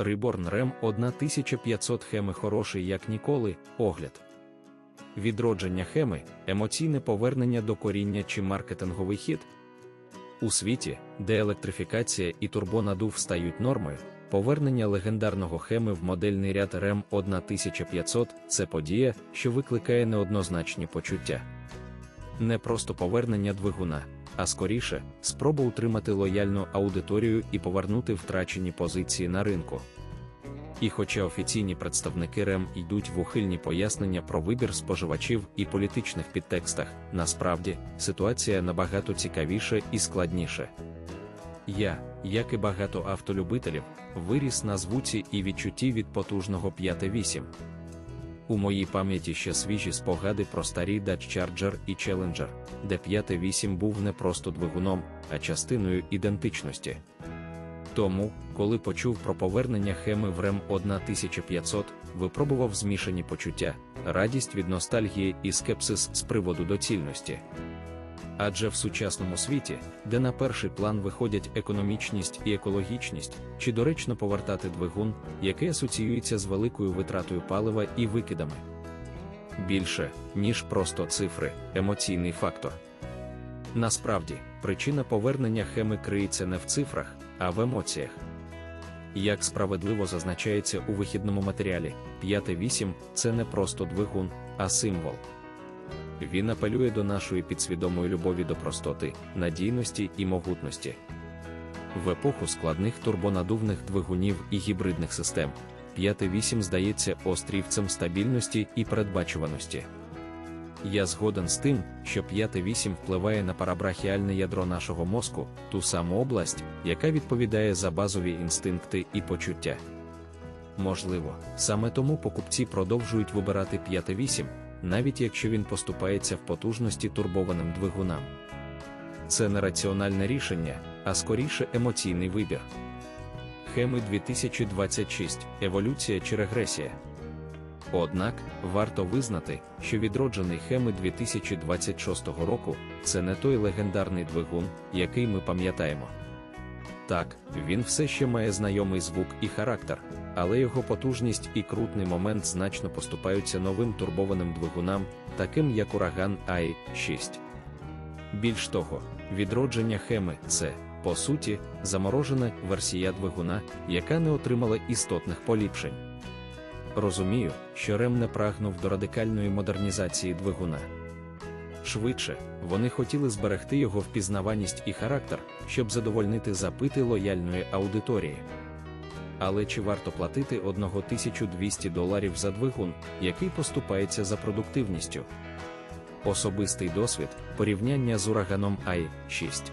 Reborn Rem 1500 хеми хороший як ніколи, огляд. Відродження хеми, емоційне повернення до коріння чи маркетинговий хід. У світі, де електрифікація і турбонадув стають нормою, повернення легендарного хеми в модельний ряд REM 1500 це подія, що викликає неоднозначні почуття. Не просто повернення двигуна, а скоріше, спроба утримати лояльну аудиторію і повернути втрачені позиції на ринку. І хоча офіційні представники РЕМ йдуть в ухильні пояснення про вибір споживачів і політичних підтекстах, насправді ситуація набагато цікавіша і складніша. Я, як і багато автолюбителів, виріс на звуці і відчутті від потужного 5.8. У моїй пам'яті ще свіжі спогади про старі Dodge Charger і Challenger, де 5.8 був не просто двигуном, а частиною ідентичності. Тому, коли почув про повернення хеми в РЕМ 1500, випробував змішані почуття, радість від ностальгії і скепсис з приводу доцільності. Адже в сучасному світі, де на перший план виходять економічність і екологічність, чи доречно повертати двигун, який асоціюється з великою витратою палива і викидами. Більше, ніж просто цифри, емоційний фактор. Насправді, причина повернення хеми криється не в цифрах, а в емоціях. Як справедливо зазначається у вихідному матеріалі, 5.8 це не просто двигун, а символ. Він апелює до нашої підсвідомої любові до простоти, надійності і могутності. В епоху складних турбонадувних двигунів і гібридних систем 5.8 здається острівцем стабільності і передбачуваності. Я згоден з тим, що 5.8 впливає на парабрахіальне ядро нашого мозку, ту саму область, яка відповідає за базові інстинкти і почуття. Можливо, саме тому покупці продовжують вибирати 5.8, навіть якщо він поступається в потужності турбованим двигунам. Це не раціональне рішення, а скоріше емоційний вибір. Хеми 2026 еволюція чи регресія. Однак варто визнати, що відроджений Хеми 2026 року це не той легендарний двигун, який ми пам'ятаємо. Так, він все ще має знайомий звук і характер, але його потужність і крутний момент значно поступаються новим турбованим двигунам, таким як ураган ай 6 Більш того, відродження Хеми це, по суті, заморожена версія двигуна, яка не отримала істотних поліпшень. Розумію, що Рем не прагнув до радикальної модернізації двигуна. Швидше, вони хотіли зберегти його впізнаваність і характер, щоб задовольнити запити лояльної аудиторії. Але чи варто платити 1200 доларів за двигун, який поступається за продуктивністю? Особистий досвід порівняння з ураганом ай 6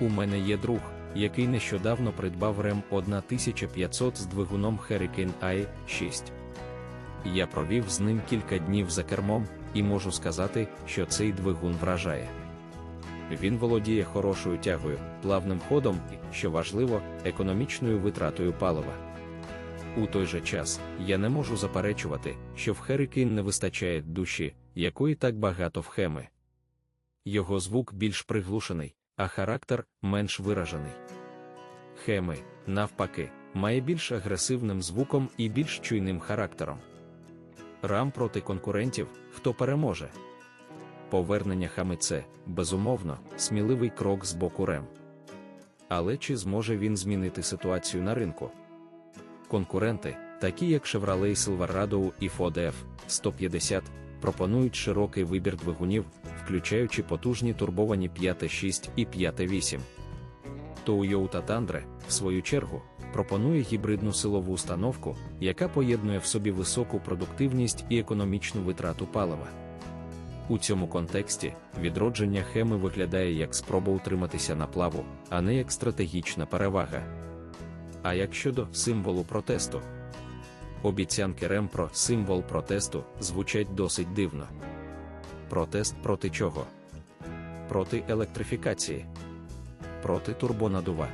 У мене є друг, який нещодавно придбав рем 1500 з двигуном Hurricane i 6. Я провів з ним кілька днів за кермом, і можу сказати, що цей двигун вражає. Він володіє хорошою тягою, плавним ходом і, що важливо, економічною витратою палива. У той же час я не можу заперечувати, що в Hurricane не вистачає душі, якої так багато в хеми. Його звук більш приглушений, а характер менш виражений. Хеми, навпаки, має більш агресивним звуком і більш чуйним характером. Рам проти конкурентів, хто переможе. Повернення хами це, безумовно, сміливий крок з боку Рем. Але чи зможе він змінити ситуацію на ринку? Конкуренти, такі як Chevrolet Silverado і Ford F-150, пропонують широкий вибір двигунів, включаючи потужні турбовані 5.6 і 5.8. Toyota Tundra, в свою чергу, пропонує гібридну силову установку, яка поєднує в собі високу продуктивність і економічну витрату палива. У цьому контексті відродження хеми виглядає як спроба утриматися на плаву, а не як стратегічна перевага. А як щодо символу протесту, обіцянки РЕМ про символ протесту звучать досить дивно. Протест проти чого? Проти електрифікації, проти турбонадува,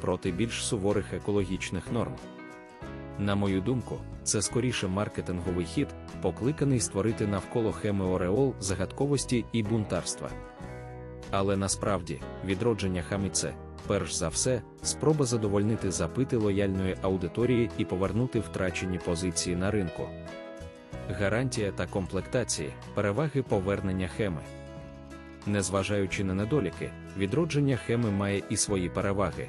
проти більш суворих екологічних норм. На мою думку, це скоріше маркетинговий хід, покликаний створити навколо хеми Ореол загадковості і бунтарства. Але насправді, відродження хаміце перш за все, спроба задовольнити запити лояльної аудиторії і повернути втрачені позиції на ринку. Гарантія та комплектації, переваги повернення хеми. Незважаючи на недоліки, відродження хеми має і свої переваги.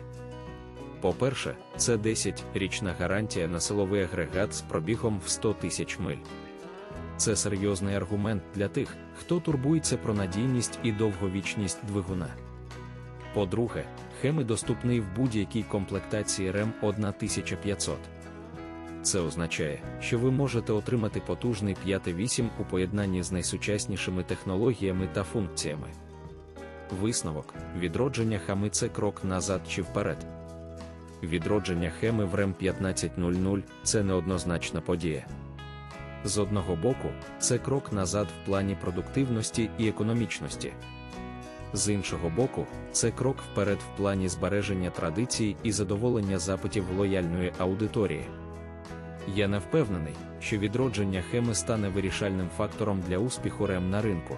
По-перше, це 10-річна гарантія на силовий агрегат з пробігом в 100 тисяч миль. Це серйозний аргумент для тих, хто турбується про надійність і довговічність двигуна. По-друге, хеми доступний в будь-якій комплектації РЕМ 1500. Це означає, що ви можете отримати потужний 5.8 у поєднанні з найсучаснішими технологіями та функціями. Висновок: відродження хами це крок назад чи вперед. Відродження хеми в РЕМ 1500 це неоднозначна подія. З одного боку, це крок назад в плані продуктивності і економічності. З іншого боку, це крок вперед в плані збереження традицій і задоволення запитів лояльної аудиторії. Я не впевнений, що відродження хеми стане вирішальним фактором для успіху РЕМ на ринку.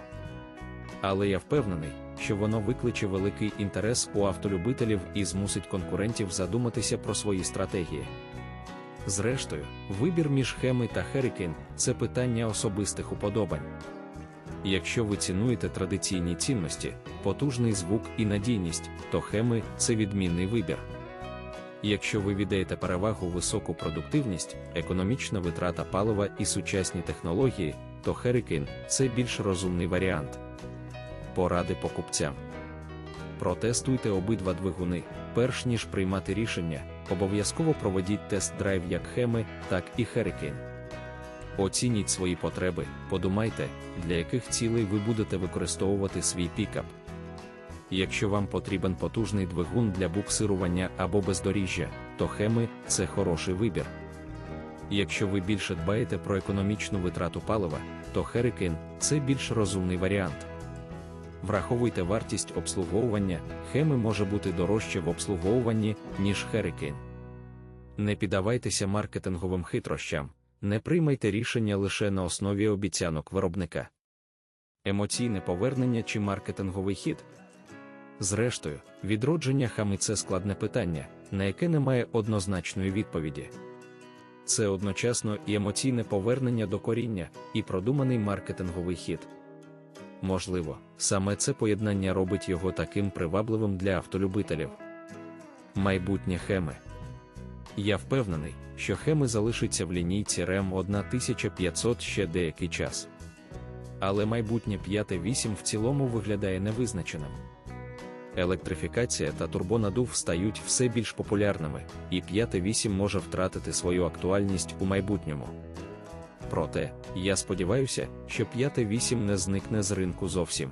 Але я впевнений, що воно викличе великий інтерес у автолюбителів і змусить конкурентів задуматися про свої стратегії. Зрештою, вибір між Хеми та Hurricane – це питання особистих уподобань. Якщо ви цінуєте традиційні цінності, потужний звук і надійність, то Хеми це відмінний вибір. Якщо ви віддаєте перевагу високу продуктивність, економічна витрата палива і сучасні технології, то Hurricane – це більш розумний варіант. Поради покупцям. Протестуйте обидва двигуни, перш ніж приймати рішення, обов'язково проведіть тест-драйв як Хеми, так і Hurricane. Оцініть свої потреби, подумайте, для яких цілей ви будете використовувати свій пікап. Якщо вам потрібен потужний двигун для буксирування або бездоріжжя, то Хеми це хороший вибір. Якщо ви більше дбаєте про економічну витрату палива, то Hurricane – це більш розумний варіант. Враховуйте вартість обслуговування, Хеми може бути дорожче в обслуговуванні, ніж Hurricane. Не піддавайтеся маркетинговим хитрощам, не приймайте рішення лише на основі обіцянок виробника. Емоційне повернення чи маркетинговий хід. Зрештою, відродження хами це складне питання, на яке немає однозначної відповіді. Це одночасно і емоційне повернення до коріння, і продуманий маркетинговий хід. Можливо, саме це поєднання робить його таким привабливим для автолюбителів. Майбутнє хеми. Я впевнений, що хеми залишиться в лінійці РЕМ 1500 ще деякий час. Але майбутнє 5.8 в цілому виглядає невизначеним. Електрифікація та турбонадув стають все більш популярними, і 5.8 може втратити свою актуальність у майбутньому. Проте, я сподіваюся, що 5.8 не зникне з ринку зовсім.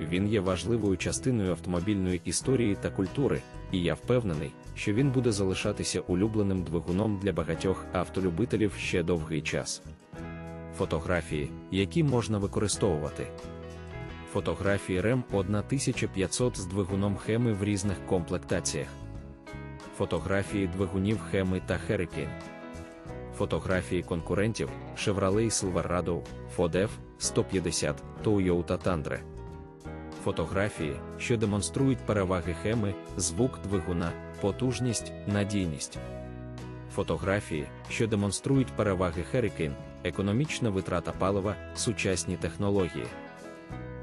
Він є важливою частиною автомобільної історії та культури, і я впевнений, що він буде залишатися улюбленим двигуном для багатьох автолюбителів ще довгий час. Фотографії, які можна використовувати. Фотографії РЕМ 1500 з двигуном Хеми в різних комплектаціях. Фотографії двигунів Хеми та Hurricane. Фотографії конкурентів Chevrolet Silverado, Ford F-150, Toyota Tundra. Фотографії, що демонструють переваги Хеми, звук двигуна, потужність, надійність. Фотографії, що демонструють переваги Hurricane, економічна витрата палива, сучасні технології.